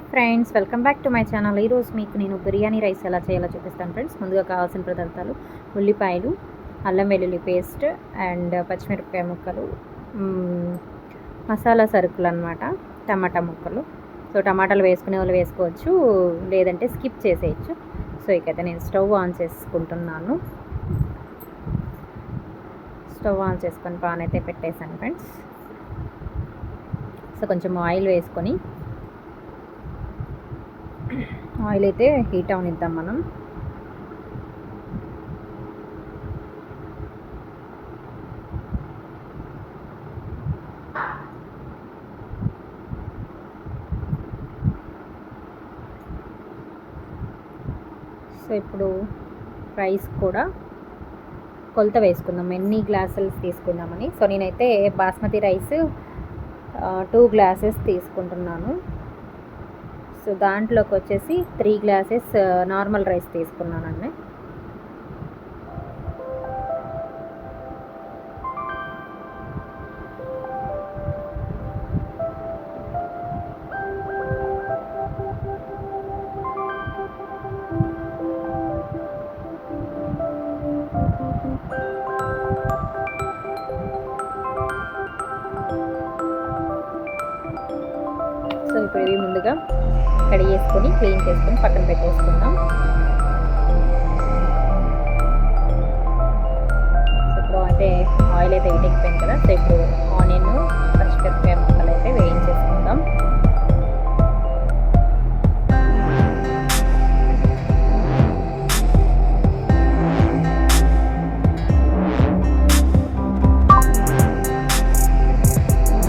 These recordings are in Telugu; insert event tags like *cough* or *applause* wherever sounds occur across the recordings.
Hi friends welcome back to my channel. ఈరోజు మీకు నేను బిర్యానీ రైస్ ఎలా చేయాలో చూపిస్తాను ఫ్రెండ్స్. ముందుగా కావాల్సిన పదార్థాలు ఉల్లిపాయలు అల్లం వెల్లుల్లి పేస్ట్ అండ్ పచ్చిమిరపకాయ ముక్కలు మసాలా సరుకులు అనమాట టమాటా ముక్కలు. సో టమాటాలు వేసుకునే వాళ్ళు వేసుకోవచ్చు లేదంటే స్కిప్ చేసేయచ్చు. సో ఇకైతే నేను స్టవ్ ఆన్ చేసుకుంటున్నాను. స్టవ్ ఆన్ చేసుకొని పాన్ అయితే పెట్టేశాను ఫ్రెండ్స్. సో కొంచెం ఆయిల్ వేసుకొని ఆయిల్ అయితే హీట్ అవనిద్దాం మనం. సో ఇప్పుడు రైస్ కూడా కొలత వేసుకుందాం. ఎన్ని గ్లాసులు తీసుకుందామని? సో నేనైతే బాస్మతి రైస్ టూ గ్లాసెస్ తీసుకుంటున్నాను. సో దాంట్లోకి వచ్చేసి త్రీ గ్లాసెస్ నార్మల్ రైస్ తీసుకున్నానండి. సో ఇప్పుడు ఇది ముందుగా కడిగేసుకొని క్లీన్ చేసుకొని పక్కన పెట్టేసుకుందాం. సో ఇప్పుడు అయితే ఆయిల్ అయితే హీట్ కదా సో ఇప్పుడు ఆనియన్ పచ్చిమిరపకాయ ముక్కలు అయితే వేయించేసుకుందాం.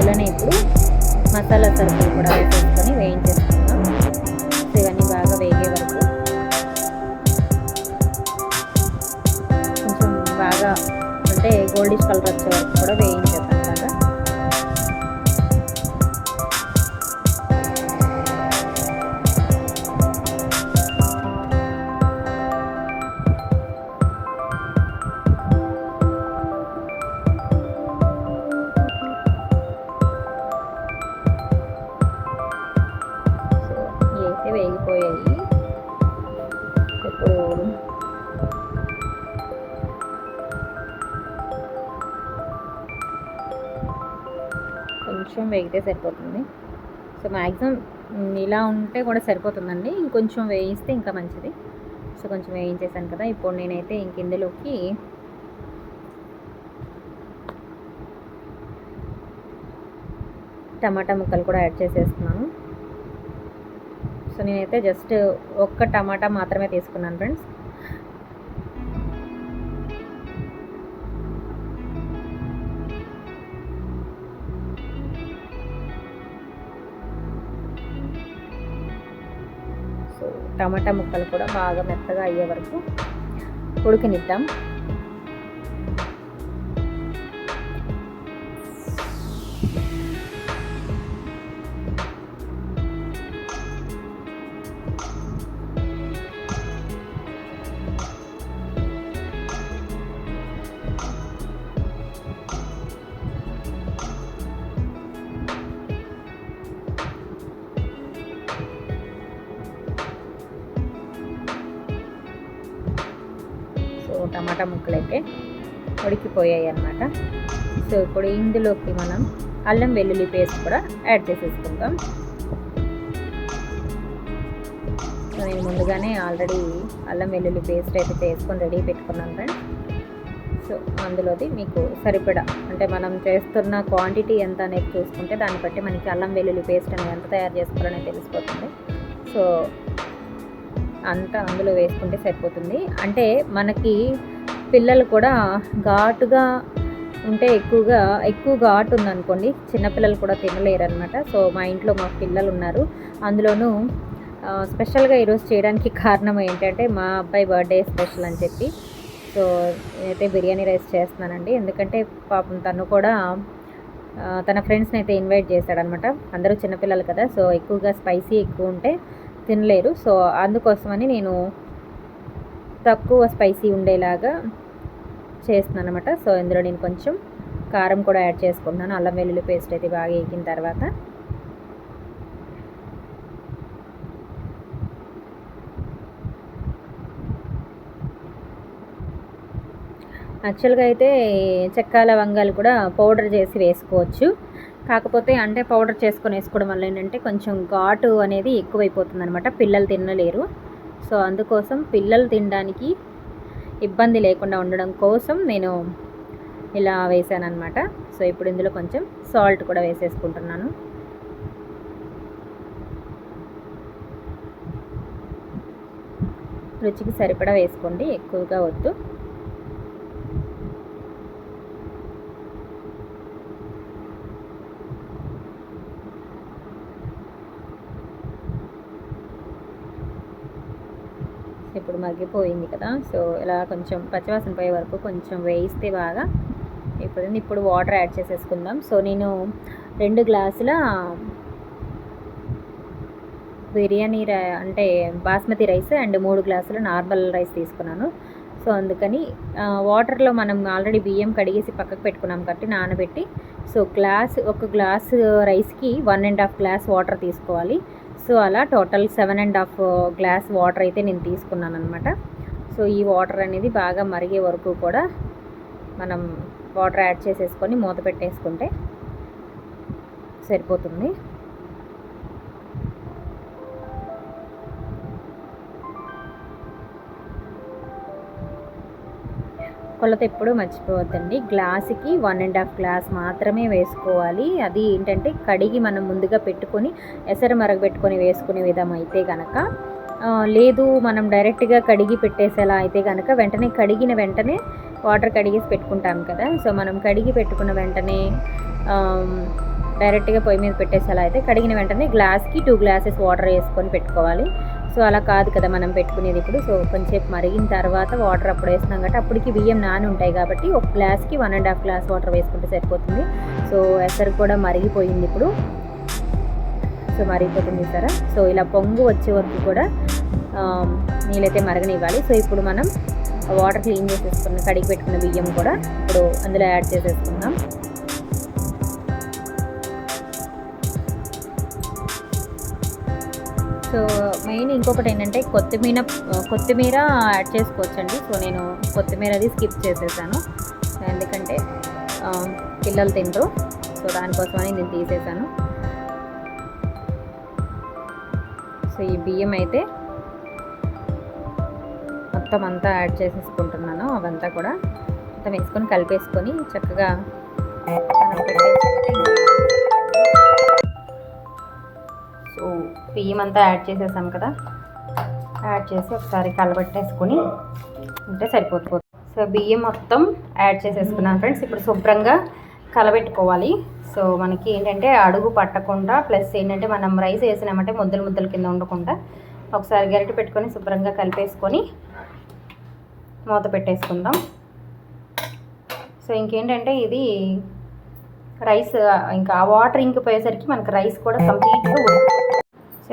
అలానే ఇప్పుడు మసాలా సరుకులు అంటే గోల్డిష్ కలర్ వచ్చే వరకు కూడా వేయించేస్తాను బాగా అయితే వేగిపోయాయి. ఇప్పుడు కొంచెం వేగితే సరిపోతుంది. సో మ్యాక్సిమం ఇలా ఉంటే కూడా సరిపోతుందండి. ఇంకొంచెం వేయిస్తే ఇంకా మంచిది. సో కొంచెం వేయించేసాను కదా. ఇప్పుడు నేనైతే ఇంక ఇందులోకి టమాటా ముక్కలు కూడా యాడ్ చేసేస్తున్నాను. సో నేనైతే జస్ట్ ఒక్క టమాటా మాత్రమే తీసుకున్నాను ఫ్రెండ్స్. టమాటా ముక్కలు కూడా బాగా మెత్తగా అయ్యే వరకు ఉడికినిద్దాం. టమాటా ముక్కలు అయితే ఉడికిపోయాయి అన్నమాట. సో ఇప్పుడు ఇందులోకి మనం అల్లం వెల్లుల్లి పేస్ట్ కూడా యాడ్ చేసేసుకుందాం. సో నేను ముందుగానే ఆల్రెడీ అల్లం వెల్లుల్లి పేస్ట్ అయితే చేసుకొని రెడీ పెట్టుకున్నాను ఫ్రెండ్స్ సో అందులోది మీకు సరిపడా అంటే మనం చేస్తున్న క్వాంటిటీ ఎంత అనేది చూసుకుంటే దాన్ని బట్టి మనకి అల్లం వెల్లుల్లి పేస్ట్ అనేది ఎంత తయారు చేసుకోవాలనేది తెలిసిపోతుంది. సో అంతా అందులో వేసుకుంటే సరిపోతుంది. అంటే మనకి పిల్లలు కూడా ఘాటుగా ఉంటే ఎక్కువగా ఎక్కువ ఘాటు ఉందనుకోండి చిన్నపిల్లలు కూడా తినలేరు అనమాట సో మా ఇంట్లో మా పిల్లలు ఉన్నారు. అందులోనూ స్పెషల్గా ఈరోజు చేయడానికి *laughs* కారణం ఏంటంటే మా అబ్బాయి బర్త్డే స్పెషల్ అని చెప్పి. సో నేనైతే బిర్యానీ రైస్ చేస్తున్నానండి. ఎందుకంటే పాపం తను కూడా తన ఫ్రెండ్స్ని అయితే ఇన్వైట్ చేశాడనమాట అందరూ చిన్నపిల్లలు కదా సో ఎక్కువగా స్పైసీ ఎక్కువ ఉంటే తినలేరు. సో అందుకోసమని నేను తక్కువ స్పైసీ ఉండేలాగా చేస్తున్నాను అనమాట సో ఇందులో నేను కొంచెం కారం కూడా యాడ్ చేసుకుంటున్నాను. అల్లం వెల్లుల్లి పేస్ట్ అయితే బాగా ఎక్కిన తర్వాత. యాక్చువల్గా అయితే చెక్క లవంగాలు కూడా పౌడర్ చేసి వేసుకోవచ్చు. కాకపోతే అంటే పౌడర్ చేసుకొని వేసుకోవడం వల్ల ఏంటంటే కొంచెం ఘాటు అనేది ఎక్కువైపోతుంది అనమాట పిల్లలు తినలేరు. సో అందుకోసం పిల్లలు తినడానికి ఇబ్బంది లేకుండా ఉండడం కోసం నేను ఇలా వేసాను అనమాట సో ఇప్పుడు ఇందులో కొంచెం సాల్ట్ కూడా వేసేసుకుంటున్నాను. రుచికి సరిపడా వేసుకోండి. ఎక్కువగా వద్దు. ఇప్పుడు మగ్గిపోయింది కదా. సో ఇలా కొంచెం పచ్చివాసన పోయే వరకు కొంచెం వేయిస్తే బాగా. ఇప్పుడు ఇప్పుడు వాటర్ యాడ్ చేసేసుకుందాం. సో నేను రెండు గ్లాసుల బిర్యానీ అంటే బాస్మతి రైస్ అండ్ మూడు గ్లాసులు నార్మల్ రైస్ తీసుకున్నాను. సో అందుకని వాటర్లో మనం ఆల్రెడీ బియ్యం కడిగేసి పక్కకు పెట్టుకున్నాం కాబట్టి నానబెట్టి. సో గ్లాస్ ఒక గ్లాస్ రైస్కి one and half glass water తీసుకోవాలి. సో అలా total seven and half glass water అయితే నేను తీసుకున్నాను అనమాట సో ఈ వాటర్ అనేది బాగా మరిగే వరకు కూడా మనం వాటర్ యాడ్ చేసేసుకొని మూత పెట్టేసుకుంటే సరిపోతుంది. కొలత ఎప్పుడూ మర్చిపోవద్దండి. గ్లాసుకి వన్ అండ్ హాఫ్ గ్లాస్ మాత్రమే వేసుకోవాలి. అది ఏంటంటే కడిగి మనం ముందుగా పెట్టుకొని ఎసరు మరగబెట్టుకొని వేసుకునే విధం అయితే కనుక లేదు మనం డైరెక్ట్గా కడిగి పెట్టేసేలా అయితే కనుక వెంటనే కడిగిన వెంటనే వాటర్ కడిగేసి పెట్టుకుంటాం కదా. సో మనం కడిగి పెట్టుకున్న వెంటనే డైరెక్ట్గా పొయ్యి మీద పెట్టేసి అలా అయితే కడిగిన వెంటనే గ్లాస్కి టూ గ్లాసెస్ వాటర్ వేసుకొని పెట్టుకోవాలి. సో అలా కాదు కదా మనం పెట్టుకునేది ఇప్పుడు. సో కొంచెంసేపు మరిగిన తర్వాత వాటర్ అప్పుడు వేస్తున్నాం కాబట్టి అప్పటికి బియ్యం నాని ఉంటాయి కాబట్టి ఒక గ్లాస్కి one and half glass water వేసుకుంటే సరిపోతుంది. సో ఎసరు కూడా మరిగిపోయింది ఇప్పుడు. సో మరిగిపోతుంది సరే సో ఇలా పొంగు వచ్చే వరకు కూడా నీళ్ళైతే మరగనివ్వాలి. సో ఇప్పుడు మనం వాటర్ క్లీన్ చేసేసుకున్న కడిగి పెట్టుకున్న బియ్యం కూడా ఇప్పుడు అందులో యాడ్ చేసేసుకుందాం. సో మెయిన్ ఇంకొకటి ఏంటంటే కొత్తిమీర కొత్తిమీర యాడ్ చేసుకోవచ్చండి. సో నేను కొత్తిమీర అది స్కిప్ చేసేసాను. ఎందుకంటే పిల్లలు తింటూ సో దానికోసమని నేను తీసేసాను. సో ఈ బియ్యం అయితే మొత్తం అంతా యాడ్ చేసేసుకుంటున్నాను. అవంతా కూడా మొత్తం వేసుకొని కలిపేసుకొని చక్కగా సో బియ్యం అంతా యాడ్ చేసేసాం కదా. యాడ్ చేసి ఒకసారి కలబెట్టేసుకొని ఉంటే సరిపోతుంది సో బియ్యం మొత్తం యాడ్ చేసేసుకున్నాను ఫ్రెండ్స్. ఇప్పుడు శుభ్రంగా కలబెట్టుకోవాలి. సో మనకి ఏంటంటే అడుగు పట్టకుండా ప్లస్ ఏంటంటే మనం రైస్ వేసినామంటే ముద్దలు ముద్దల కింద ఉండకుండా ఒకసారి గరిటె పెట్టుకొని శుభ్రంగా కలిపేసుకొని మూత పెట్టేసుకుందాం. సో ఇంకేంటంటే ఇది రైస్ ఇంకా వాటర్ ఇంకిపోయేసరికి మనకు రైస్ కూడా కంప్లీట్గా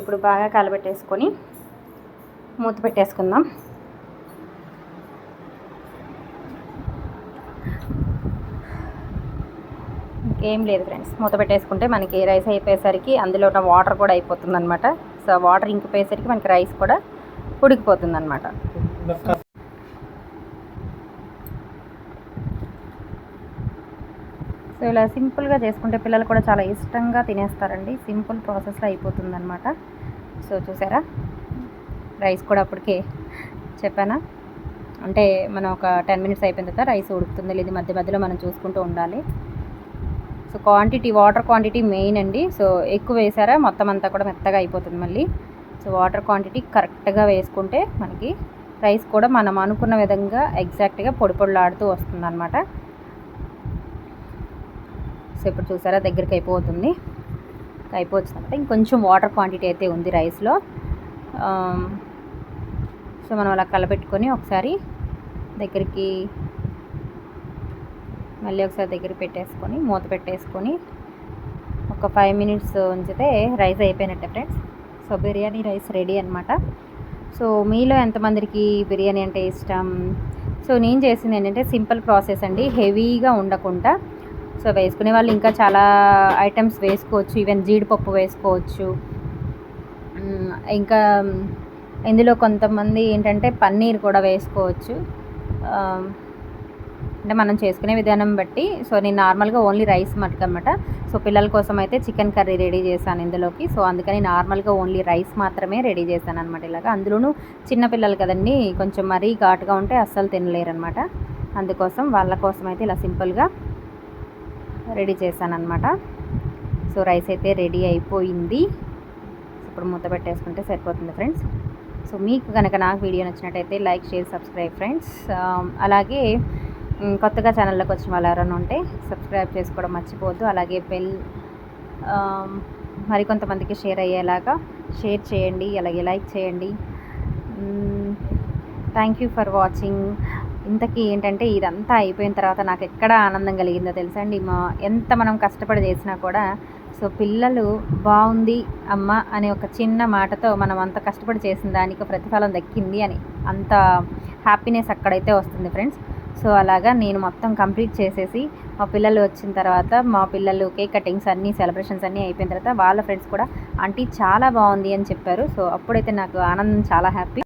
ఇప్పుడు బాగా కలబెట్టేసుకొని మూత పెట్టేసుకుందాం. ఇంకేం లేదు ఫ్రెండ్స్ మూత పెట్టేసుకుంటే మనకి రైస్ అయిపోయేసరికి అందులో ఉన్న వాటర్ కూడా అయిపోతుంది అనమాట సో వాటర్ ఇంకిపోయేసరికి మనకి రైస్ కూడా ఉడికిపోతుంది అనమాట సో ఇలా సింపుల్గా చేసుకుంటే పిల్లలు కూడా చాలా ఇష్టంగా తినేస్తారండి. సింపుల్ ప్రాసెస్లో అయిపోతుందనమాట సో చూసారా? రైస్ కూడా అప్పటికే చెప్పానా? అంటే మనం ఒక టెన్ మినిట్స్ అయిపోయిన తర్వాత రైస్ ఉడుకుతుంది. లేదు మధ్య మధ్యలో మనం చూసుకుంటూ ఉండాలి. So quantity water quantity main అండి. సో ఎక్కువ వేసారా మొత్తం అంతా కూడా మెత్తగా అయిపోతుంది మళ్ళీ. సో వాటర్ క్వాంటిటీ కరెక్ట్గా వేసుకుంటే మనకి రైస్ కూడా మనం అనుకున్న విధంగా ఎగ్జాక్ట్గా పొడి పొడిలాడుతూ వస్తుంది అనమాట సో ఇప్పుడు చూసారా దగ్గరికి అయిపోతుంది. అయిపోతుంది ఇంకొంచెం వాటర్ క్వాంటిటీ అయితే ఉంది రైస్లో. సో మనం అలా కలపెట్టుకొని ఒకసారి దగ్గరికి మళ్ళీ ఒకసారి దగ్గర పెట్టేసుకొని మూత పెట్టేసుకొని ఒక ఫైవ్ మినిట్స్ ఉంచితే రైస్ అయిపోయినట్టే friends. So biryani rice ready అనమాట సో మీలో ఎంతమందికి బిర్యానీ అంటే ఇష్టం? సో నేను చేసింది ఏంటంటే సింపుల్ ప్రాసెస్ అండి. హెవీగా ఉండకుండా సో వేసుకునే వాళ్ళు ఇంకా చాలా ఐటమ్స్ వేసుకోవచ్చు. ఈవెన్ జీడిపప్పు వేసుకోవచ్చు. ఇంకా ఇందులో కొంతమంది ఏంటంటే పన్నీర్ కూడా వేసుకోవచ్చు. అంటే మనం చేసుకునే విధానం బట్టి. సో నేను నార్మల్గా ఓన్లీ రైస్ మటుకన్నమాట సో పిల్లల కోసం అయితే చికెన్ కర్రీ రెడీ చేశాను ఇందులోకి. సో అందుకని నార్మల్గా ఓన్లీ రైస్ మాత్రమే రెడీ చేశాను అనమాట ఇలాగా. అందులోనూ చిన్నపిల్లలు కదండి కొంచెం మరీ ఘాటుగా ఉంటే అస్సలు తినలేరు అనమాట అందుకోసం వాళ్ళ కోసం అయితే ఇలా సింపుల్గా రెడీ చేశానమాట సో రైస్ అయితే రెడీ అయిపోయింది. ఇప్పుడు మూత పెట్టేసుకుంటే సరిపోతుంది ఫ్రెండ్స్. సో మీకు కనుక నాకు వీడియో నచ్చినట్టయితే లైక్ షేర్ సబ్స్క్రైబ్ ఫ్రెండ్స్. అలాగే కొత్తగా ఛానల్లోకి వచ్చిన వాళ్ళు ఎవరైనా ఉంటే సబ్స్క్రైబ్ చేసుకోవడం మర్చిపోవద్దు. అలాగే బెల్ మరికొంతమందికి షేర్ అయ్యేలాగా షేర్ చేయండి. అలాగే లైక్ చేయండి. Thank you for watching. ఇంతకీ ఏంటంటే ఇదంతా అయిపోయిన తర్వాత నాకు ఎక్కడ ఆనందం కలిగిందో తెలుసా అండి? మా ఎంత మనం కష్టపడి చేసినా కూడా సో పిల్లలు బాగుంది అమ్మ అనే ఒక చిన్న మాటతో మనం అంత కష్టపడి చేసిన దానికి ప్రతిఫలం దక్కింది అని. అంత హ్యాపీనెస్ అక్కడైతే వస్తుంది ఫ్రెండ్స్. సో అలాగా నేను మొత్తం కంప్లీట్ చేసేసి మా పిల్లలు వచ్చిన తర్వాత మా పిల్లలు కేక్ కటింగ్స్ అన్నీ సెలబ్రేషన్స్ అన్నీ అయిపోయిన తర్వాత వాళ్ళ ఫ్రెండ్స్ కూడా ఆంటీ చాలా బాగుంది అని చెప్పారు. సో అప్పుడైతే నాకు ఆనందం చాలా హ్యాపీ.